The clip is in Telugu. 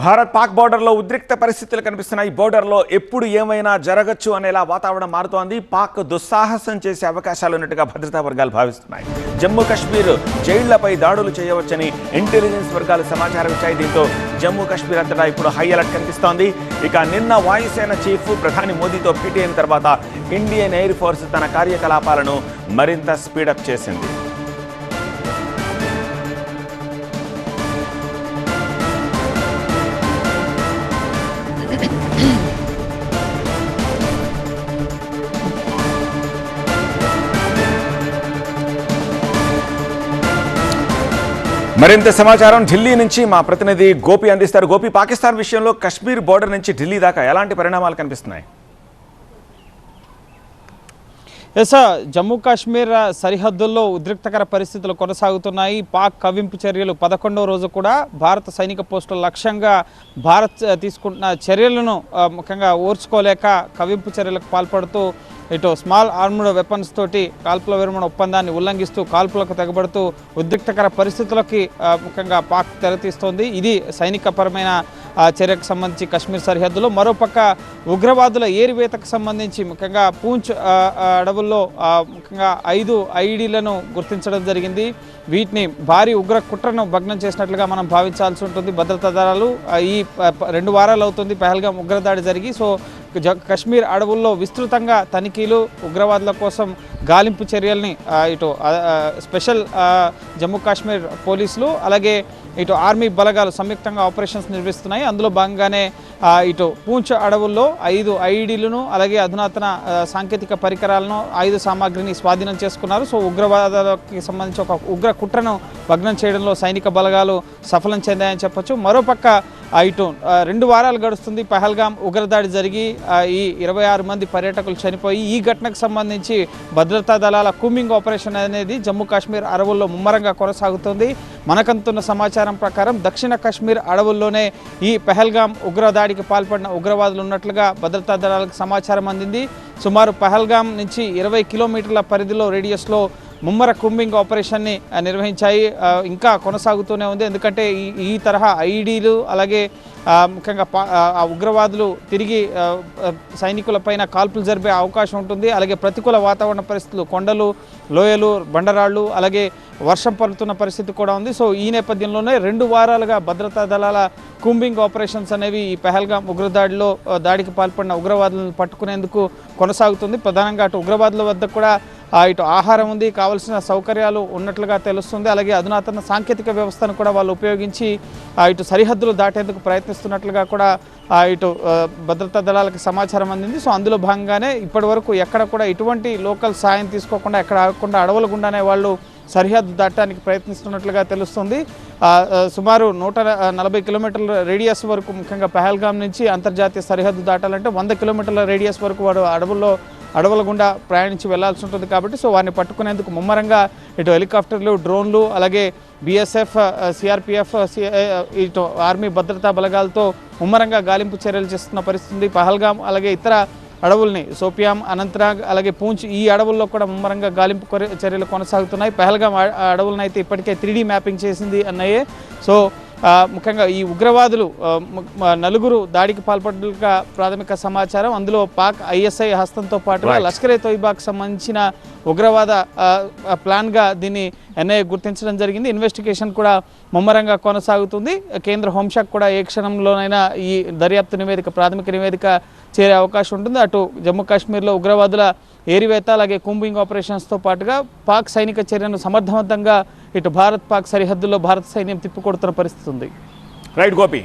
భారత్ పాక్ బోర్డర్లో ఉద్రిక్త పరిస్థితులు కనిపిస్తున్నాయి. బోర్డర్లో ఎప్పుడు ఏమైనా జరగచ్చు అనేలా వాతావరణం మారుతోంది. పాక్ దుస్సాహసం చేసే అవకాశాలు ఉన్నట్టుగా భద్రతా వర్గాలు భావిస్తున్నాయి. జమ్మూ కాశ్మీర్ జైళ్ళపై దాడులు చేయవచ్చని ఇంటెలిజెన్స్ వర్గాలు సమాచారం ఇచ్చాయి. దీంతో జమ్మూ కాశ్మీర్ అంతటా ఇప్పుడు హై అలర్ట్ కనిపిస్తోంది. ఇక నిన్న వాయుసేన చీఫ్ ప్రధాని మోదీతో భేటీ అయిన తర్వాత ఇండియన్ ఎయిర్ ఫోర్స్ తన కార్యకలాపాలను మరింత స్పీడప్ చేసింది. మరింత సమాచారం. ఢిల్లీ నుంచి మా ప్రతినిధి గోపి అందిస్తారు. గోపి పాకిస్తాన్ విషయంలో కశ్మీర్ బోర్డర్ నుంచి ఢిల్లీ దాకా ఎలాంటి పరిణామాలు కనిపిస్తున్నాయి? ఎస్ జమ్మూ కాశ్మీర్ సరిహద్దుల్లో ఉద్రిక్తకర పరిస్థితులు కొనసాగుతున్నాయి. పాక్ కవింపు చర్యలు పదకొండవ రోజు కూడా భారత సైనిక పోస్టుల లక్ష్యంగా భారత్ తీసుకుంటున్న చర్యలను ముఖ్యంగా ఓర్చుకోలేక కవింపు చర్యలకు పాల్పడుతూ ఇటు స్మాల్ ఆర్మ్డ్ వెపన్స్ తోటి కాల్పుల విరమణ ఒప్పందాన్ని ఉల్లంఘిస్తూ కాల్పులకు తెగబడుతూ ఉద్రిక్తకర పరిస్థితులకి ముఖ్యంగా పాక్ తెరతీస్తోంది. ఇది సైనికపరమైన చర్యకు సంబంధించి కశ్మీర్ సరిహద్దులో. మరోపక్క ఉగ్రవాదుల ఏరివేతకు సంబంధించి ముఖ్యంగా పూంచ్ అడవుల్లో ముఖ్యంగా ఐదు ఐడీలను గుర్తించడం జరిగింది. వీటిని భారీ ఉగ్ర కుట్రను భగ్నం చేసినట్లుగా మనం భావించాల్సి ఉంటుంది. భద్రతా దళాలు ఈ రెండు వారాలు అవుతుంది పహల్గా ఉగ్రదాడి జరిగి. సో కశ్మీర్ అడవుల్లో విస్తృతంగా తనిఖీలు ఉగ్రవాదుల కోసం గాలింపు చర్యల్ని ఇటు స్పెషల్ జమ్మూ కాశ్మీర్ పోలీసులు అలాగే ఇటు ఆర్మీ బలగాలు సంయుక్తంగా ఆపరేషన్స్ నిర్వహిస్తున్నాయి. అందులో భాగంగానే ఇటు పూంచ్ అడవుల్లో ఐదు ఐడీలను అలాగే అధునాతన సాంకేతిక పరికరాలను ఆయుధ సామాగ్రిని స్వాధీనం చేసుకున్నారు. సో ఉగ్రవాదాలకి సంబంధించి ఒక ఉగ్ర కుట్రను భగ్నం చేయడంలో సైనిక బలగాలు సఫలం చెందాయని చెప్పొచ్చు. మరోపక్క ఇటు రెండు వారాలు గడుస్తుంది. పహల్గాం ఉగ్రదాడి జరిగి ఈ ఇరవై ఆరు మంది పర్యాటకులు చనిపోయి ఈ ఘటనకు సంబంధించి భద్రతా దళాల కూమింగ్ ఆపరేషన్ అనేది జమ్మూ కాశ్మీర్ అరవుల్లో ముమ్మరంగా కొనసాగుతుంది. మనకంతున్న సమాచారం ప్రకారం దక్షిణ కాశ్మీర్ అడవుల్లోనే ఈ పహల్గాం ఉగ్రదాడికి పాల్పడిన ఉగ్రవాదులు ఉన్నట్లుగా భద్రతా దళాలకు సమాచారం అందింది. సుమారు పహల్గాం నుంచి ఇరవై కిలోమీటర్ల పరిధిలో రేడియస్లో ముమ్మర కుంబింగ్ ఆపరేషన్ని నిర్వహించాయి. ఇంకా కొనసాగుతూనే ఉంది. ఎందుకంటే ఈ ఈ తరహా ఐఈడీలు అలాగే ముఖ్యంగా ఆ, ఉగ్రవాదులు తిరిగి సైనికులపైన కాల్పులు జరిపే అవకాశం ఉంటుంది. అలాగే ప్రతికూల వాతావరణ పరిస్థితులు కొండలు లోయలు బండరాళ్ళు అలాగే వర్షం పడుతున్న పరిస్థితి కూడా ఉంది. సో ఈ నేపథ్యంలోనే రెండు వారాలుగా భద్రతా దళాల కూంబింగ్ ఆపరేషన్స్ అనేవి ఈ పెహల్గాం ఉగ్రదాడిలో దాడికి పాల్పడిన ఉగ్రవాదులను పట్టుకునేందుకు కొనసాగుతుంది. ప్రధానంగా అటు ఉగ్రవాదుల వద్ద కూడా ఇటు ఆహారం ఉంది కావలసిన సౌకర్యాలు ఉన్నట్లుగా తెలుస్తుంది. అలాగే అధునాతన సాంకేతిక వ్యవస్థను కూడా వాళ్ళు ఉపయోగించి ఆ, ఇటు సరిహద్దులు దాటేందుకు ప్రయత్నిస్తున్నట్లుగా కూడా ఆ, ఇటు భద్రతా దళాలకు సమాచారం అందింది. సో అందులో భాగంగానే ఇప్పటి వరకు ఎక్కడ కూడా ఎటువంటి లోకల్ సాయం తీసుకోకుండా ఎక్కడ ఆగకుండా అడవుల గుండానే వాళ్ళు సరిహద్దు దాటడానికి ప్రయత్నిస్తున్నట్లుగా తెలుస్తుంది. సుమారు నూట నలభై కిలోమీటర్ల రేడియస్ వరకు ముఖ్యంగా పహల్గాం నుంచి అంతర్జాతీయ సరిహద్దు దాటాలంటే వంద కిలోమీటర్ల రేడియస్ వరకు వాడు అడవుల్లో అడవుల గుండా ప్రయాణించి వెళ్ళాల్సి ఉంటుంది కాబట్టి సో వారిని పట్టుకునేందుకు ముమ్మరంగా ఇటు హెలికాప్టర్లు డ్రోన్లు అలాగే బీఎస్ఎఫ్ సిఆర్పిఎఫ్ ఇటు ఆర్మీ భద్రతా బలగాలతో ముమ్మరంగా గాలింపు చర్యలు చేస్తున్న పరిస్థితి పహల్గాం అలాగే ఇతర అడవుల్ని సోపియాం అనంతనాగ్ అలాగే పూంచ్ ఈ అడవుల్లో కూడా ముమ్మరంగా గాలింపు చర్యలు కొనసాగుతున్నాయి. పహల్గాం అడవులను అయితే ఇప్పటికే త్రీ మ్యాపింగ్ చేసింది అన్నయ్యే. సో ముఖ్యంగా ఈ ఉగ్రవాదులు నలుగురు దాడికి పాల్పడ్డగా ప్రాథమిక సమాచారం. అందులో పాక్ ఐఎస్ఐ హస్తంతో పాటుగా. లష్కర్ ఏ తోయిబాకి సంబంధించిన ఉగ్రవాద ప్లాన్గా దీన్ని ఎన్ఐఏ గుర్తించడం జరిగింది. ఇన్వెస్టిగేషన్ కూడా ముమ్మరంగా కొనసాగుతుంది. కేంద్ర హోంశాఖ కూడా ఏ క్షణంలోనైనా ఈ దర్యాప్తు నివేదిక ప్రాథమిక నివేదిక చేరే అవకాశం ఉంటుంది. అటు జమ్మూ కాశ్మీర్లో ఉగ్రవాదుల ఏరివేత అలాగే కూంబింగ్ ఆపరేషన్స్తో పాటుగా పాక్ సైనిక చర్యను సమర్థవంతంగా ఇటు భారత్ పాక్ సరిహద్దుల్లో భారత సైన్యం తిప్పికొడుతున్న పరిస్థితి ఉంది. రైట్ గోపి